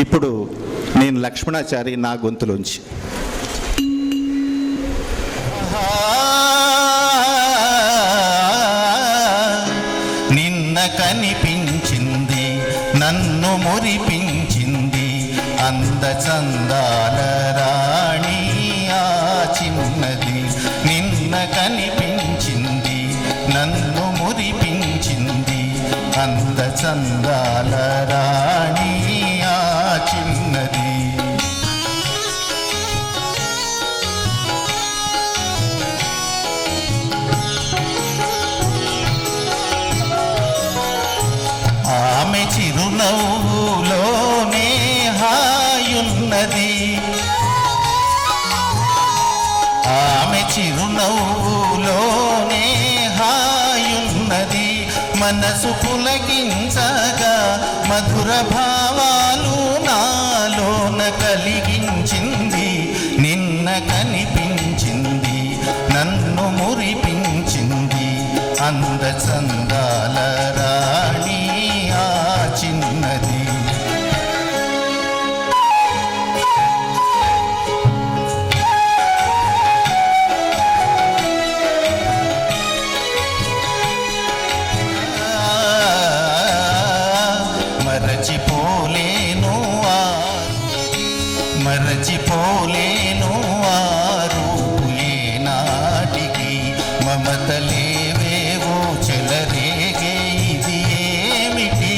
ఇప్పుడు నేను లక్ష్మణాచారి నా గొంతులోంచి. నిన్న కనిపించింది నన్ను మురిపించింది అంద చందాల రాణి ఆ చిన్నది. నిన్న కనిపించింది నన్ను మురిపించింది అంద చందాల రాణి నవ్వులోనే హాయున్నది. ఆమె చిరునవ్వులోనే హాయున్నది. మనసు పులకించగా మధుర భావాలు నాలోన కలిగించింది. నిన్న కనిపించింది నన్ను మురిపించింది. అంద చందాల మరచిపోలేను మరచిపోలేను ఆరు నాటికి మమతలేవేవో చెలరేగే ఇది ఏమిటి?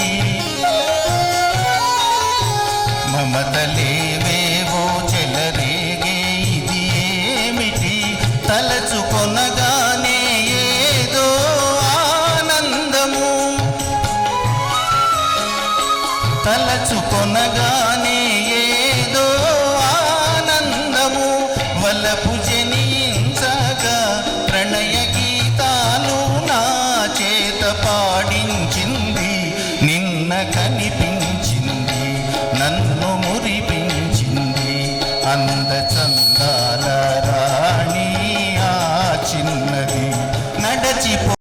మమతలేవేవో చెలరేగే ఇది ఏమిటి? తలచుకొనగానే తలుసుకొనగానే ఏదో ఆనందము వలపు జనించగా ప్రణయ గీతాలు నా చేత పాడించింది నిన్న కనిపించింది నన్ను మురిపించింది. అంద చందాల రాణి ఆ చిన్నది నడచిపో